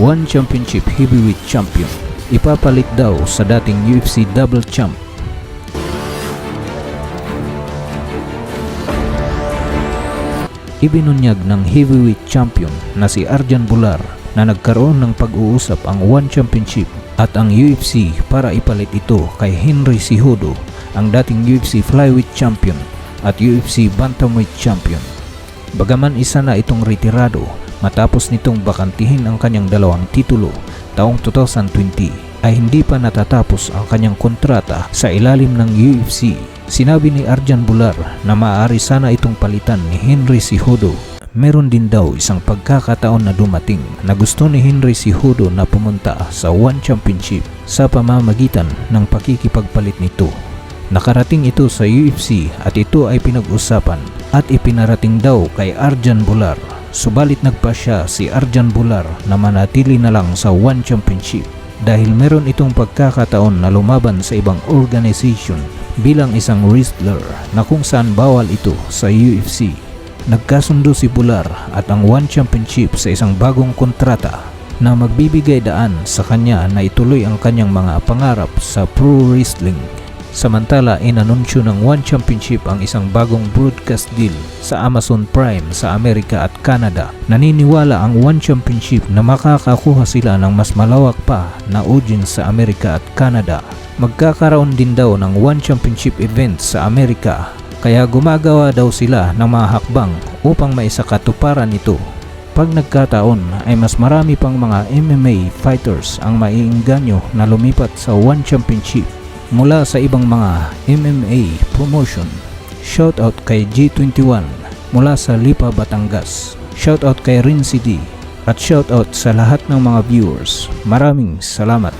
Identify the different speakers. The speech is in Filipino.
Speaker 1: One Championship Heavyweight Champion. Ipapalit daw sa dating UFC Double Champ. Ibinunyag ng heavyweight champion na si Arjan Bular na nagkaroon ng pag-uusap ang One Championship at ang UFC para ipalit ito kay Henry Cejudo, ang dating UFC Flyweight Champion at UFC Bantamweight Champion. Bagaman isa na itong retirado matapos nitong bakantihin ang kanyang dalawang titulo taong 2020 ay hindi pa natatapos ang kanyang kontrata sa ilalim ng UFC. Sinabi ni Arjan Bular na maaari sana itong palitan ni Henry Cejudo. Meron din daw isang pagkakataon na dumating na gusto ni Henry Cejudo na pumunta sa One Championship sa pamamagitan ng pakikipagpalit nito. Nakarating ito sa UFC at ito ay pinag-usapan at ipinarating daw kay Arjan Bular. Subalit nagpa siya si Arjan Bular na manatili na lang sa One Championship dahil meron itong pagkakataon na lumaban sa ibang organization bilang isang wrestler na kung saan bawal ito sa UFC. Nagkasundo si Bular at ang One Championship sa isang bagong kontrata na magbibigay daan sa kanya na ituloy ang kanyang mga pangarap sa pro wrestling. Samantala, inanunsyo ng One Championship ang isang bagong broadcast deal sa Amazon Prime sa Amerika at Canada. Naniniwala ang One Championship na makakakuha sila ng mas malawak pa na audience sa Amerika at Canada. Magkakaroon din daw ng One Championship event sa Amerika kaya gumagawa daw sila ng mga hakbang upang maisakatuparan ito. Pag nagkataon ay mas marami pang mga MMA fighters ang maiinganyo na lumipat sa One Championship mula sa ibang mga MMA promotion. Shoutout kay G21 mula sa Lipa, Batangas. Shoutout kay Rin CD at shoutout sa lahat ng mga viewers. Maraming salamat.